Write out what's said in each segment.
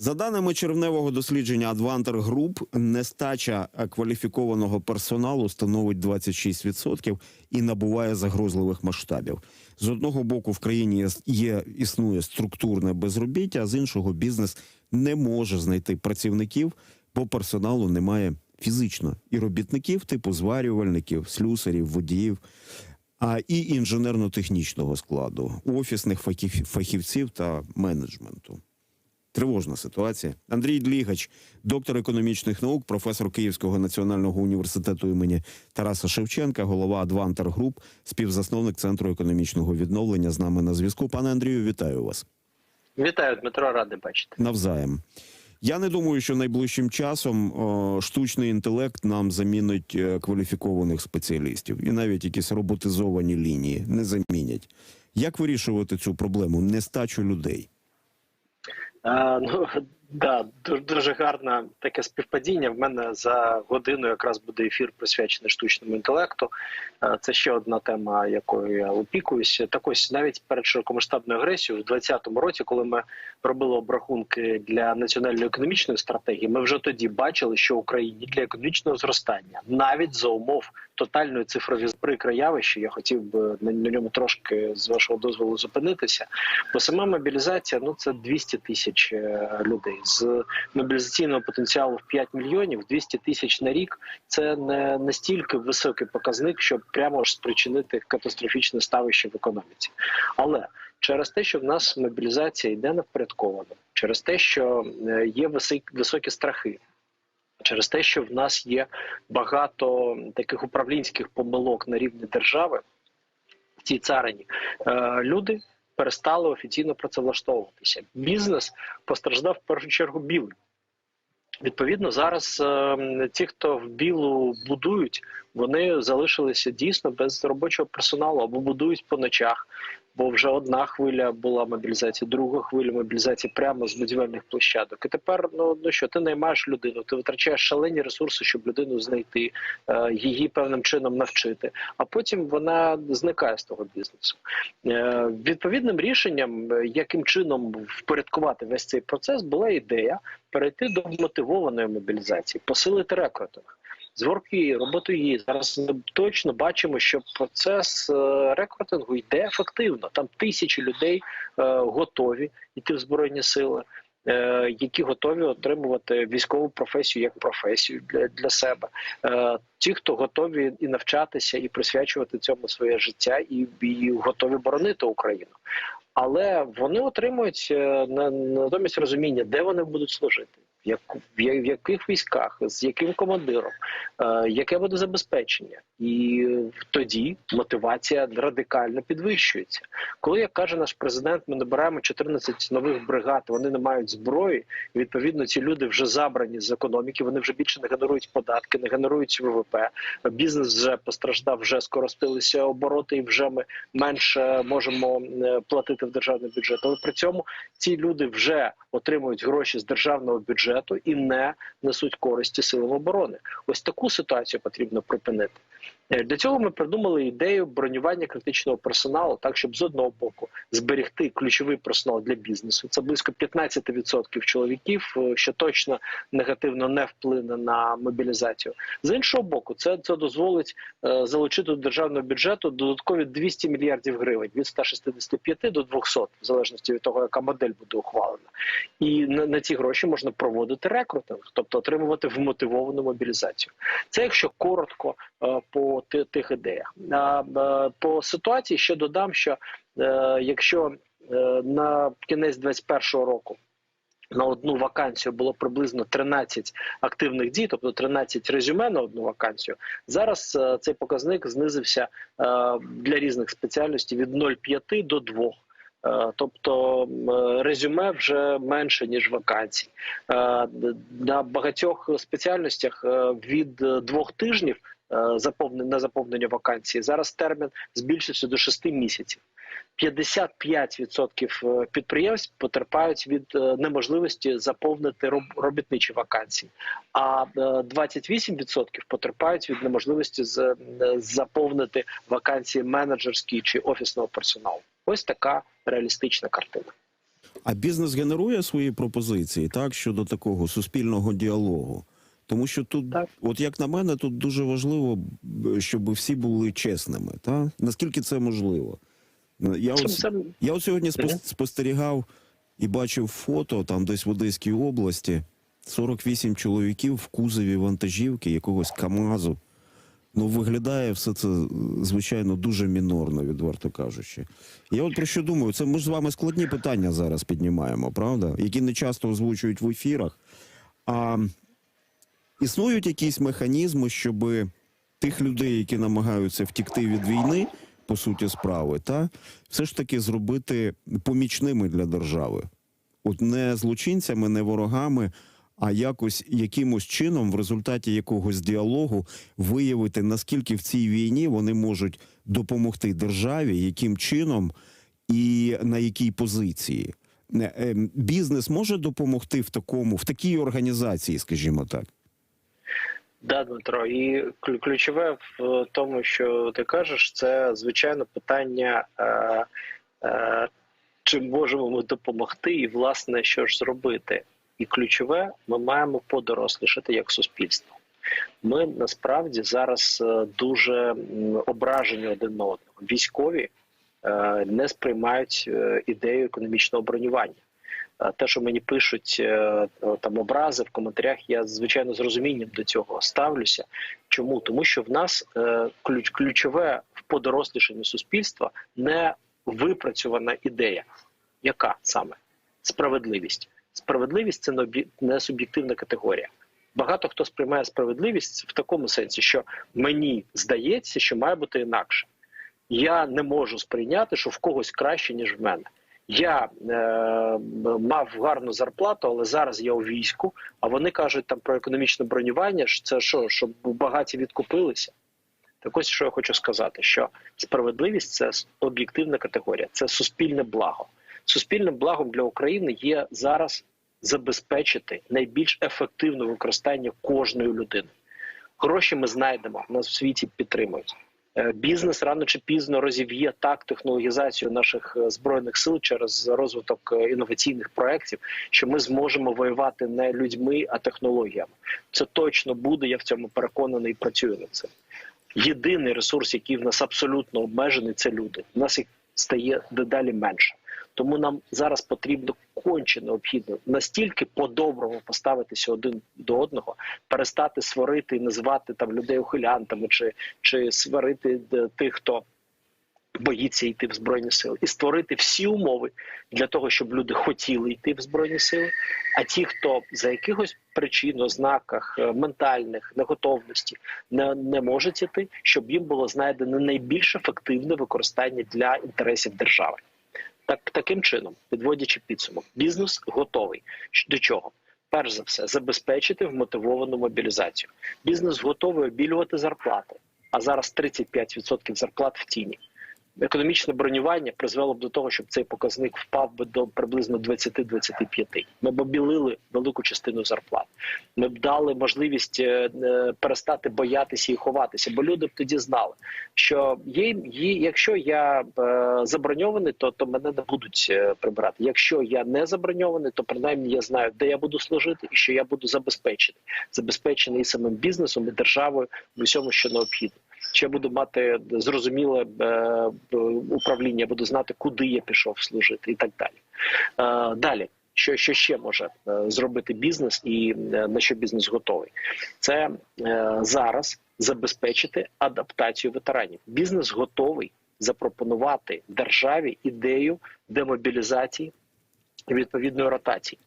За даними червневого дослідження Advanter Group, нестача е, кваліфікованого персоналу становить 26% і набуває загрозливих масштабів. З одного боку, в країні є- існує структурне безробіття, а з іншого бізнес не може знайти працівників, бо персоналу немає фізично і робітників типу зварювальників, слюсарів, водіїв. А і інженерно-технічного складу, офісних фахів- фахівців та менеджменту. Тривожна ситуація. Андрій Длігач, доктор економічних наук, професор Київського національного університету імені Тараса Шевченка, голова Advanter Group, співзасновник Центру економічного відновлення. З нами на зв'язку. Пане Андрію, вітаю вас Вітаю, Дмитро, радий бачити. навзаєм. Я не думаю, що найближчим часом о, штучний інтелект нам замінить е, кваліфікованих спеціалістів, і навіть якісь роботизовані лінії не замінять. Як вирішувати цю проблему? Нестачу людей. Ну да, дуже, дуже гарне таке співпадіння. В мене за годину якраз буде ефір присвячений штучному інтелекту. Це ще одна тема, якою я опікуюся. Так ось навіть перед широкомасштабною агресією, в 2020 році, коли ми робили обрахунки для національної економічної стратегії, ми вже тоді бачили, що Україні для економічного зростання, навіть за умов тотальної цифрові прикре явище, я хотів би на, на ньому трошки з вашого дозволу зупинитися. Бо сама мобілізація ну це 200 тисяч е, людей з мобілізаційного потенціалу в 5 мільйонів, 200 тисяч на рік. Це не настільки високий показник, щоб прямо ж спричинити катастрофічне ставище в економіці. Але через те, що в нас мобілізація йде невпорядковано, через те, що е, є високі страхи. Через те, що в нас є багато таких управлінських помилок на рівні держави, в цій царині, е, люди перестали офіційно працевлаштовуватися. Бізнес постраждав в першу чергу білий. Відповідно, зараз е, ті, хто в білу будують, вони залишилися дійсно без робочого персоналу або будують по ночах. Бо вже одна хвиля була мобілізація, друга хвиля мобілізації прямо з будівельних площадок. І тепер ну, ну що ти наймаєш людину, ти витрачаєш шалені ресурси, щоб людину знайти, е, її певним чином навчити, а потім вона зникає з того бізнесу. Е, відповідним рішенням, е, яким чином впорядкувати весь цей процес, була ідея перейти до мотивованої мобілізації, посилити рекрутинг. З ворки, роботої зараз ми точно бачимо, що процес е, рекрутингу йде ефективно. Там тисячі людей е, готові йти в збройні сили, е, які готові отримувати військову професію як професію для, для себе. Ті, хто готові і навчатися, і присвячувати цьому своє життя, і, і готові боронити Україну. Але вони отримують на- натомість розуміння, де вони будуть служити, в, яку, в яких військах, з яким командиром, е, яке буде забезпечення, і тоді мотивація радикально підвищується. Коли як каже наш президент, ми набираємо 14 нових бригад, вони не мають зброї. і, Відповідно, ці люди вже забрані з економіки. Вони вже більше не генерують податки, не генерують ВВП. Бізнес вже постраждав, вже скоростилися обороти, і вже ми менше можемо е, платити в державний бюджет. Але при цьому ці люди вже отримують гроші з державного бюджету і не несуть користі силам оборони. Ось таку ситуацію потрібно припинити. Е, Для цього ми придумали ідею бронювання критичного персоналу, так щоб з одного боку зберегти ключовий персонал для бізнесу. Це близько 15% чоловіків, е, що точно негативно не вплине на мобілізацію. З іншого боку, це, це дозволить е, залучити до державного бюджету додаткові 200 мільярдів гривень від 165 до 200, в залежності від того, яка модель буде ухвалена. І на, на ці гроші можна проводити рекрутинг, тобто отримувати вмотивовану мобілізацію. Це якщо коротко е, по тих ідеях. А е, по ситуації ще додам, що е, якщо на кінець 2021 року на одну вакансію було приблизно 13 активних дій, тобто 13 резюме на одну вакансію. Зараз цей показник знизився для різних спеціальностей від 0,5 до 2. Е, Тобто резюме вже менше ніж вакансій. Е, На багатьох спеціальностях е, від двох тижнів на заповнення вакансії зараз термін збільшився до 6 місяців. 55% підприємств потерпають від неможливості заповнити роб- робітничі вакансії, а е, 28% потерпають від неможливості заповнити вакансії менеджерські чи офісного персоналу. Ось така реалістична картина. А бізнес генерує свої пропозиції так щодо такого суспільного діалогу. Тому що тут, Так. от як на мене, тут дуже важливо, щоб всі були чесними. Та? Наскільки це можливо? Я Це, от, це я от сьогодні спостерігав і бачив фото там десь в Одеській області 48 чоловіків в кузові вантажівки якогось КАМАЗу. Ну, виглядає все це, звичайно, дуже мінорно, відверто кажучи. Я от про що думаю, це ми ж з вами складні питання зараз піднімаємо, правда? Які не часто озвучують в ефірах. А існують якісь механізми, щоб тих людей, які намагаються втікти від війни, по суті справи, та все ж таки зробити помічними для держави. От не злочинцями, не ворогами, а якось якимось чином, в результаті якогось діалогу, виявити, наскільки в цій війні вони можуть допомогти державі, яким чином і на якій позиції. Е, ем, Бізнес може допомогти в такому, в такій організації, скажімо так. Да, Дмитро, і ключове в тому, що ти кажеш, це звичайно питання, е, е, чи можемо ми допомогти, і власне що ж зробити. І ключове, ми маємо подорослішати як суспільство. Ми насправді зараз е, дуже ображені один на одного. Військові е, не сприймають е, ідею економічного бронювання. Те, що мені пишуть там образи в коментарях, я звичайно з розумінням до цього ставлюся. Чому? Тому що в нас ключ, ключове в подорослішанні суспільства не випрацьована ідея. Яка саме справедливість? Справедливість це не суб'єктивна категорія. Багато хто сприймає справедливість в такому сенсі, що мені здається, що має бути інакше. Я не можу сприйняти, що в когось краще, ніж в мене. Я е, мав гарну зарплату, але зараз я у війську. А вони кажуть там про економічне бронювання. що Це що, щоб багаті відкупилися? Так ось що я хочу сказати: що справедливість це об'єктивна категорія, це суспільне благо. Суспільним благом для України є зараз забезпечити найбільш ефективне використання кожної людини. Гроші ми знайдемо, нас в світі підтримують. Е, Бізнес рано чи пізно розів'є так технологізацію наших е, збройних сил через розвиток е, інноваційних проєктів, що ми зможемо воювати не людьми, а технологіями. Це точно буде. Я в цьому переконаний і працюю над цим. Єдиний ресурс, який в нас абсолютно обмежений, це люди. У нас їх стає дедалі менше. Тому нам зараз потрібно конче необхідно настільки по-доброму поставитися один до одного, перестати сварити і називати там людей ухилянтами, чи, чи сварити е, тих, хто боїться йти в збройні сили, і створити всі умови для того, щоб люди хотіли йти в збройні сили. А ті, хто за якихось причин, ознаках е, ментальних неготовності не, не можуть іти, щоб їм було знайдено найбільш ефективне використання для інтересів держави. Так таким чином, підводячи підсумок, бізнес готовий. До чого? Перш за все, забезпечити вмотивовану мобілізацію. Бізнес готовий обілювати зарплати, а зараз 35% зарплат в тіні. Економічне бронювання призвело б до того, щоб цей показник впав би до приблизно 20-25. Ми б обілили велику частину зарплат. Ми б дали можливість е, е, перестати боятися і ховатися, бо люди б тоді знали, що є, якщо я е, заброньований, то, то мене не будуть прибирати. Якщо я не заброньований, то принаймні я знаю, де я буду служити і що я буду забезпечений, забезпечений і самим бізнесом, і державою в усьому, що необхідно. Я буду мати зрозуміле е, управління, буду знати, куди я пішов служити, і так далі. Е, далі, що, що ще може е, зробити бізнес, і на що бізнес готовий, це зараз забезпечити адаптацію ветеранів. Бізнес готовий запропонувати державі ідею демобілізації відповідної ротації.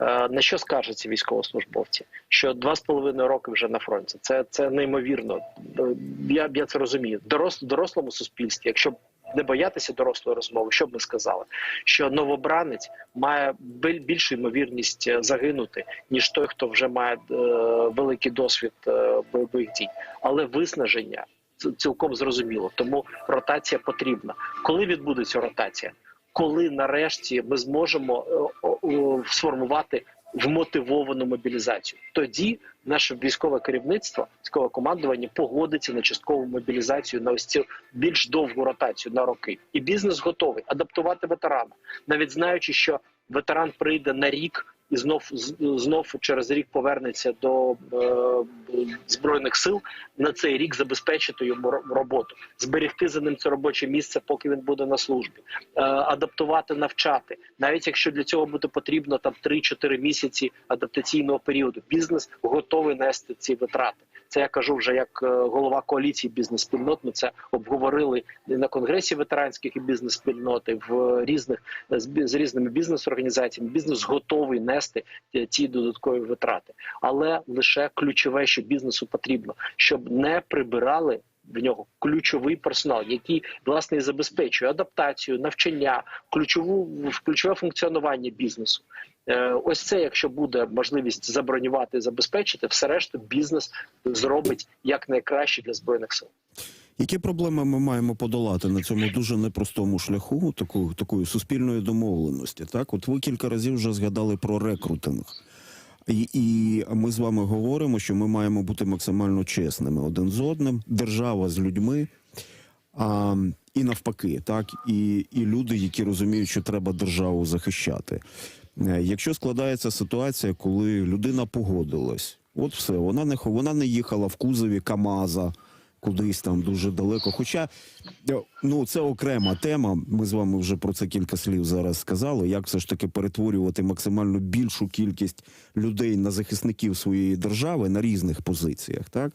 Е, На що скаржаться військовослужбовці? Що два з половиною роки вже на фронті. Це це неймовірно. Е, Я я це розумію. Дорос, дорослому суспільстві, якщо не боятися дорослої розмови, що б ми сказали? Що новобранець має більшу ймовірність е, загинути, ніж той, хто вже має е, великий досвід е, бойових дій, але виснаження цілком зрозуміло. Тому ротація потрібна. Коли відбудеться ротація? коли нарешті ми зможемо сформувати вмотивовану мобілізацію. Тоді наше військове керівництво, військове командування погодиться на часткову мобілізацію на ось цю більш довгу ротацію на роки. І бізнес готовий адаптувати ветерана, навіть знаючи, що ветеран прийде на рік і знов знов через рік повернеться до е, збройних сил на цей рік забезпечити йому роботу, зберегти за ним це робоче місце, поки він буде на службі, е, адаптувати, навчати, навіть якщо для цього буде потрібно там 3-4 місяці адаптаційного періоду. Бізнес готовий нести ці витрати. Це я кажу вже як е, голова коаліції бізнес-спільнот. Ми це обговорили на конгресі ветеранських і бізнес-спільноти в різних з різними бізнес-організаціями. Бізнес готовий нести е, ці додаткові витрати, але лише ключове, що бізнесу потрібно, щоб не прибирали. В нього ключовий персонал, який власне і забезпечує адаптацію, навчання, ключову ключове функціонування бізнесу. Е, Ось це, якщо буде можливість забронювати, забезпечити, все решту бізнес зробить як найкраще для збройних сил. Які проблеми ми маємо подолати на цьому дуже непростому шляху, таку, такої суспільної домовленості? Так, от ви кілька разів вже згадали про рекрутинг. І, і ми з вами говоримо, що ми маємо бути максимально чесними один з одним, держава з людьми, а, і навпаки, так, і, і люди, які розуміють, що треба державу захищати. Е, Якщо складається ситуація, коли людина погодилась, от все, вона не вона не їхала в кузові Камаза кудись там дуже далеко. Хоча е, ну це окрема тема. Ми з вами вже про це кілька слів зараз сказали. Як все ж таки перетворювати максимально більшу кількість людей на захисників своєї держави на різних позиціях, так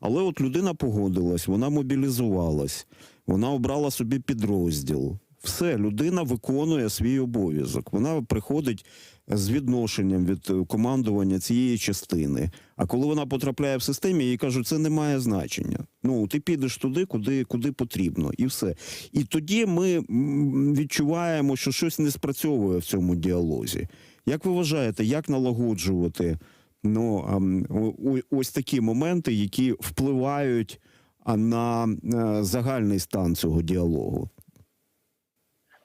але от людина погодилась, вона мобілізувалась, вона обрала собі підрозділ. Все, людина виконує свій обов'язок. Вона приходить з відношенням від е, командування цієї частини. А коли вона потрапляє в системі, їй кажуть, це не має значення. Ну ти підеш туди, куди, куди потрібно, і все. І тоді ми відчуваємо, що щось не спрацьовує в цьому діалозі. Як ви вважаєте, як налагоджувати ну, ось такі моменти, які впливають на е, загальний стан цього діалогу?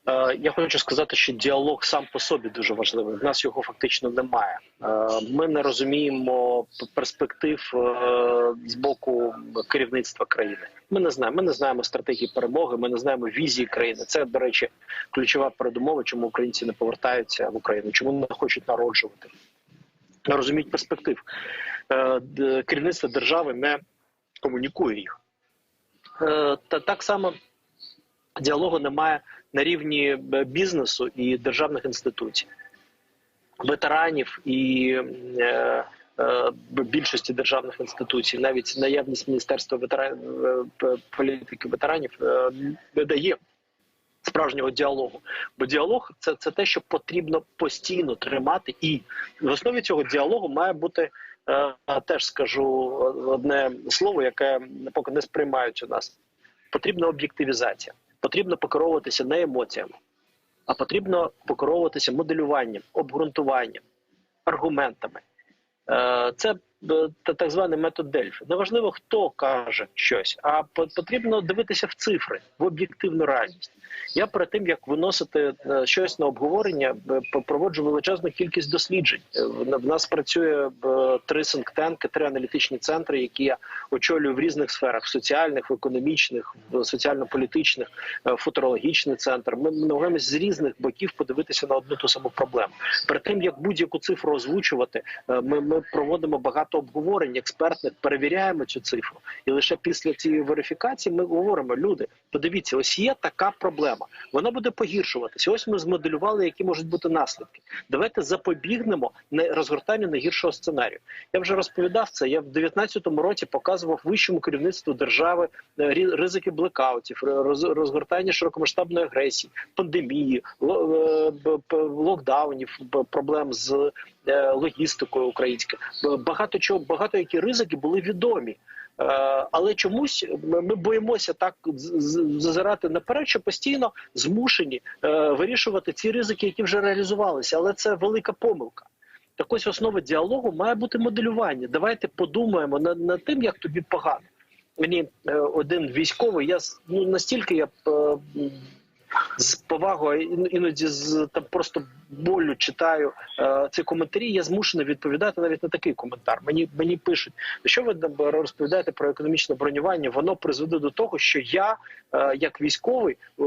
Е, Я хочу сказати, що діалог сам по собі дуже важливий. В нас його фактично немає. Е, Ми не розуміємо перспектив е, з боку керівництва країни. Ми не знаємо. Ми не знаємо стратегії перемоги. Ми не знаємо візії країни. Це, до речі, ключова передумова, чому українці не повертаються в Україну, чому не хочуть народжувати. Не розуміють перспектив. Керівництво держави не комунікує їх. Та так само діалогу немає на рівні бізнесу і державних інституцій, ветеранів і е, е, більшості державних інституцій, навіть наявність міністерства ветеран, е, політики ветеранів е, не дає справжнього діалогу. Бо діалог це, це те, що потрібно постійно тримати, і в основі цього діалогу має бути. е, Теж скажу одне слово, яке поки не сприймають у нас. Потрібна об'єктивізація. Потрібно покеровуватися не емоціями, а потрібно покеровуватися моделюванням, обґрунтуванням, аргументами. Е, Це так званий метод Дельфі. Неважливо, хто каже щось, а по- потрібно дивитися в цифри, в об'єктивну реальність. Я перед тим як виносити е, щось на обговорення, е, проводжу величезну кількість досліджень. Е, В нас працює три синктенки, три аналітичні центри, які я очолюю в різних сферах: соціальних, економічних, соціально-політичних, футурологічний центр. Ми намагаємося з різних боків подивитися на одну ту саму проблему. Перед тим як будь-яку цифру озвучувати, ми, ми проводимо багато обговорень експертних, перевіряємо цю цифру, і лише після цієї верифікації ми говоримо: люди, подивіться, ось є така проблема. Вона буде погіршуватися. Ось ми змоделювали, які можуть бути наслідки. Давайте запобігнемо не розгортанню найгіршого сценарію. Я вже розповідав це. Я в 2019 році показував вищому керівництву держави е, ризики блекаутів, роз- розгортання широкомасштабної агресії, пандемії, е, локдаунів, проблем з логістикою українською. Багато чого, багато які ризики були відомі. Е, Але чомусь ми боїмося так зазирати наперед, що постійно змушені е, вирішувати ці ризики, які вже реалізувалися. Але це велика помилка. Так ось основа діалогу має бути моделювання. Давайте подумаємо над, над тим, як тобі погано. Мені е, один військовий, я ну настільки я е, з повагою, ін- іноді з там просто болю читаю е, ці коментарі. Я змушений відповідати навіть на такий коментар. Мені мені пишуть, що ви розповідаєте про економічне бронювання? Воно призведе до того, що я, е, як військовий, е,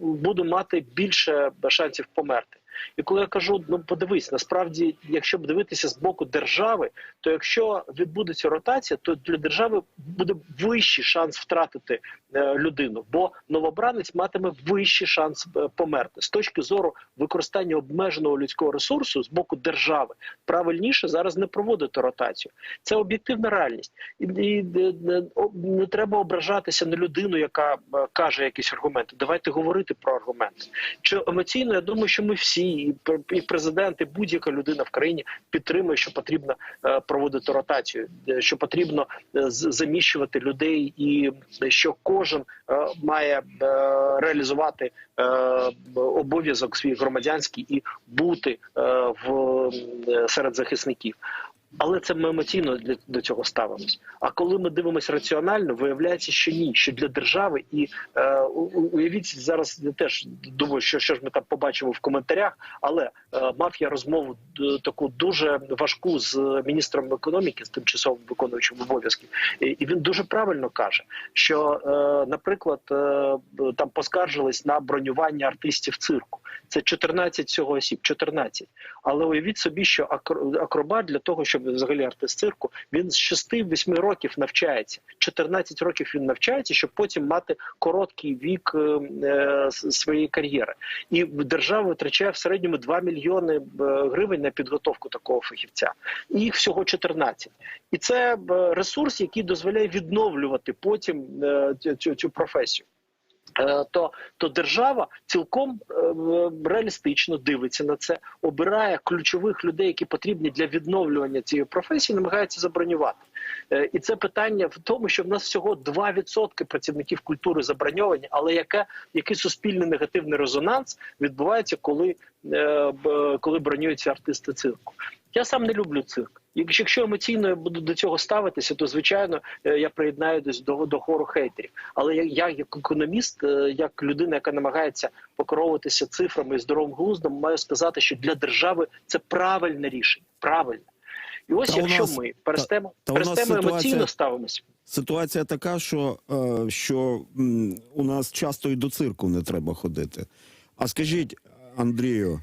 буду мати більше шансів померти. І коли я кажу, ну подивись, насправді, якщо б дивитися з боку держави, то якщо відбудеться ротація, то для держави буде вищий шанс втратити людину, бо новобранець матиме вищий шанс е, померти з точки зору використання обмеженого людського ресурсу з боку держави. Правильніше зараз не проводити ротацію. Це об'єктивна реальність, і, е, е, не треба ображатися на людину, яка е, каже якісь аргументи. Давайте говорити про аргументи. Чи емоційно я думаю, що ми всі, і пр- і президент, і будь-яка людина в країні підтримує, що потрібно е, проводити ротацію, е, що потрібно е, заміщувати людей, і е, що кожен е, має е, реалізувати е, обов'язок свій громадянський і бути в серед захисників. Але це ми емоційно до цього ставимось. А коли ми дивимося раціонально, виявляється, що ні, що для держави і е, уявіть зараз. Я теж думаю, що що ж ми там побачимо в коментарях. Але е, мав я розмову д- таку дуже важку з міністром економіки, з тимчасовим виконуючим обов'язків, і, і він дуже правильно каже, що, е, наприклад, е, там поскаржились на бронювання артистів цирку. Це 14 всього осіб, 14. Але уявіть собі, що акробат для того, щоб взагалі артист цирку, він з 6-8 років навчається. 14 років він навчається, щоб потім мати короткий вік е, е, своєї кар'єри. І держава витрачає в середньому 2 мільйони е, гривень на підготовку такого фахівця. І їх всього 14. І це ресурс, який дозволяє відновлювати потім цю, цю професію. Е, То, то держава цілком е, реалістично дивиться на це, обирає ключових людей, які потрібні для відновлювання цієї професії, намагається забронювати. Е, І це питання в тому, що в нас всього 2% працівників культури заброньовані, але яке, який суспільний негативний резонанс відбувається, коли, коли бронюються артисти цирку. Я сам не люблю цирк. Якщо емоційно я буду до цього ставитися, то звичайно е, я приєднаюсь до, до хору хейтерів. Але я, я як економіст, е, як людина, яка намагається покеровуватися цифрами і здоровим глуздом, маю сказати, що для держави це правильне рішення. Правильне. І ось Та якщо нас- ми перестемо, та нас перестемо ситуація- емоційно ставимося. Ситуація така, що, е, що у нас часто і до цирку не треба ходити. А скажіть, Андрію,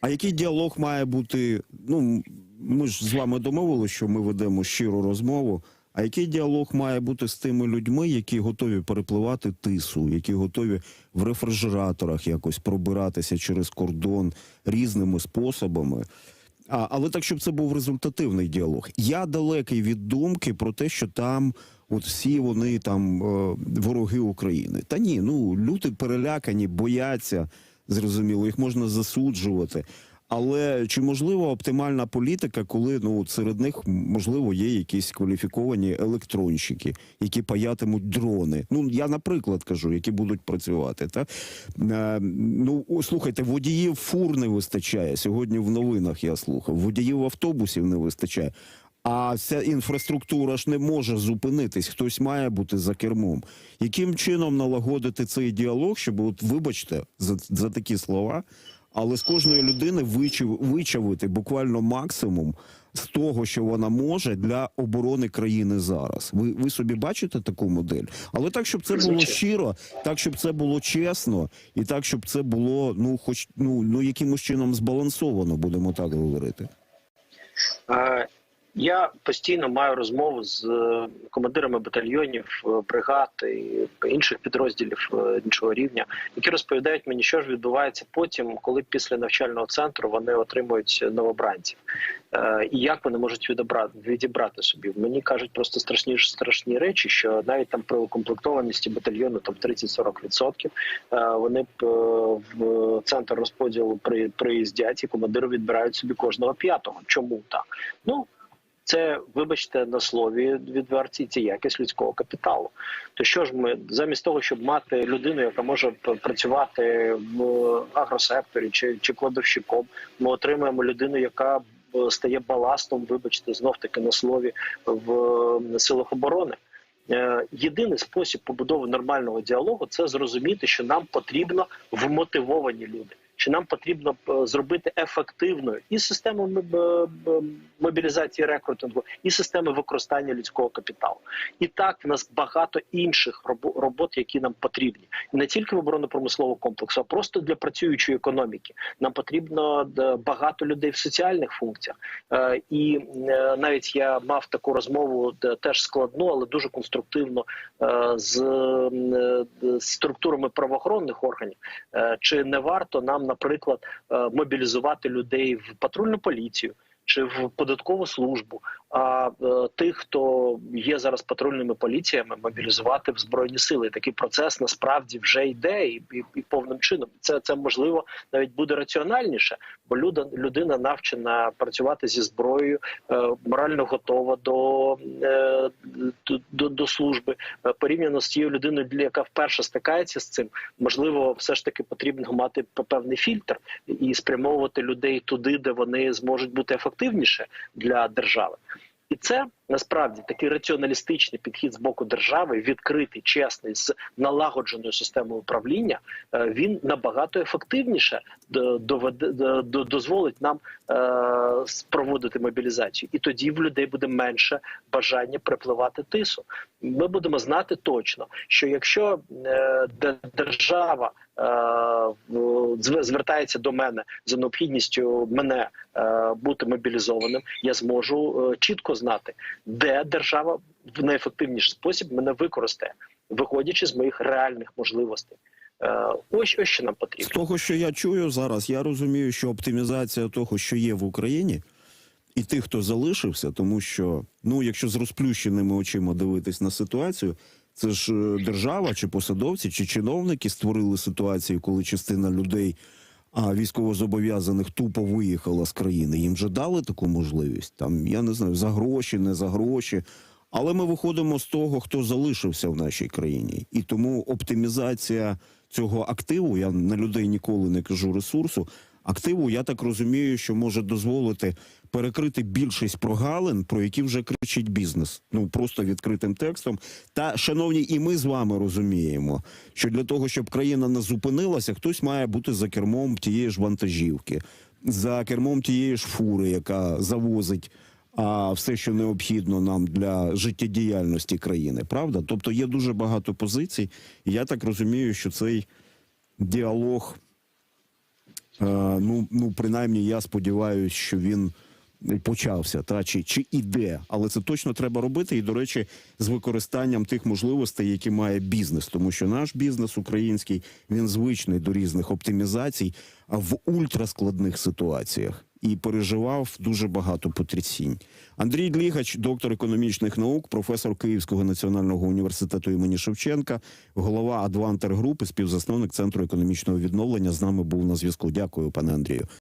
а який діалог має бути? Ну, ми ж з вами домовили, що ми ведемо щиру розмову. А який діалог має бути з тими людьми, які готові перепливати тису, які готові в рефрижераторах якось пробиратися через кордон різними способами? А, але так, щоб це був результативний діалог. Я далекий від думки про те, що там от всі вони там е, вороги України. Та ні, ну люди перелякані, бояться, зрозуміло, їх можна засуджувати. Але чи можлива оптимальна політика, коли ну серед них можливо є якісь кваліфіковані електронщики, які паятимуть дрони? Ну я наприклад кажу, які будуть працювати. Та е, ну слухайте, водіїв фур не вистачає. Сьогодні в новинах я слухав. Водіїв автобусів не вистачає. А ця інфраструктура ж не може зупинитись. Хтось має бути за кермом. Яким чином налагодити цей діалог, щоб от вибачте за, за такі слова, але з кожної людини вичав, вичавити буквально максимум з того, що вона може для оборони країни зараз. Ви, ви собі бачите таку модель? Але так, щоб це було щиро, так, щоб це було чесно, і так, щоб це було ну, хоч ну, ну якимось чином збалансовано, будемо так говорити. Я постійно маю розмову з е, командирами батальйонів, е, бригад і інших підрозділів е, іншого рівня, які розповідають мені, що ж відбувається потім, коли після навчального центру вони отримують новобранців, і як вони можуть відібрати, відібрати собі. Мені кажуть просто страшні страшні речі, що навіть там при укомплектованості батальйону там 30-40% е, вони в центр розподілу при приїздять і командири відбирають собі кожного п'ятого. Чому так? Ну це, вибачте, на слові відверті, це якість людського капіталу. То що ж ми замість того, щоб мати людину, яка може працювати в агросекторі чи, чи кладовщиком, ми отримуємо людину, яка е, стає баластом, вибачте, знов таки на слові в е, силах оборони. Е, Єдиний спосіб побудови нормального діалогу це зрозуміти, що нам потрібно вмотивовані люди. Що нам потрібно е, зробити ефективною і систему б- мобілізації рекрутингу і системи використання людського капіталу. І так в нас багато інших робот, які нам потрібні, і не тільки в оборонно-промисловому комплексу, а просто для працюючої економіки. Нам потрібно е, багато людей в соціальних функціях. Е, І е, навіть я мав таку розмову теж складну, але дуже конструктивно е, з е, структурами правоохоронних органів. Е, Чи не варто нам, наприклад, е, мобілізувати людей в патрульну поліцію? Чи в податкову службу, а е, тих, хто є зараз патрульними поліціями, мобілізувати в збройні сили. Такий процес насправді вже йде і, і, і повним чином. Це це можливо навіть буде раціональніше, бо люда, людина навчена працювати зі зброєю, е, морально готова до, е, до, до, служби. Е, порівняно з тією людиною, для яка вперше стикається з цим, можливо, все ж таки потрібно мати певний фільтр і спрямовувати людей туди, де вони зможуть бути ефективніше для держави. І це насправді такий раціоналістичний підхід з боку держави, відкритий, чесний, з налагодженою системою управління. е, Він набагато ефективніше дозволить нам е, проводити мобілізацію, і тоді в людей буде менше бажання припливати тису. Ми будемо знати точно, що якщо е, держава звертається до мене за необхідністю мене бути мобілізованим, я зможу чітко знати, де держава в найефективніший спосіб мене використає, виходячи з моїх реальних можливостей. Е, Ось ось що нам З потрібно. того, що я чую зараз, я розумію, що оптимізація того, що є в Україні, і тих, хто залишився, тому що ну, якщо з розплющеними очима дивитись на ситуацію, це ж е, держава, чи посадовці, чи чиновники створили ситуацію, коли частина людей. А військовозобов'язаних тупо виїхала з країни. Їм же дали таку можливість. Там я не знаю за гроші, не за гроші. Але ми виходимо з того, хто залишився в нашій країні, і тому оптимізація цього активу, я на людей ніколи не кажу ресурсу. Активу, я так розумію, що може дозволити перекрити більшість прогалин, про які вже кричить бізнес. Ну просто відкритим текстом. Та шановні, і ми з вами розуміємо, що для того, щоб країна не зупинилася, хтось має бути за кермом тієї ж вантажівки, за кермом тієї ж фури, яка завозить а все, що необхідно нам для життєдіяльності країни, правда? Тобто є дуже багато позицій. І я так розумію, що цей діалог, е, ну, ну принаймні, я сподіваюся, що він почався, та чи, чи іде, але це точно треба робити. І до речі, з використанням тих можливостей, які має бізнес, тому що наш бізнес український він звичний до різних оптимізацій а в ультраскладних ситуаціях і переживав дуже багато потрясінь. Андрій Длігач, доктор економічних наук, професор Київського національного університету імені Шевченка, голова Адвантер Груп і співзасновник центру економічного відновлення з нами був на зв'язку. Дякую, пане Андрію.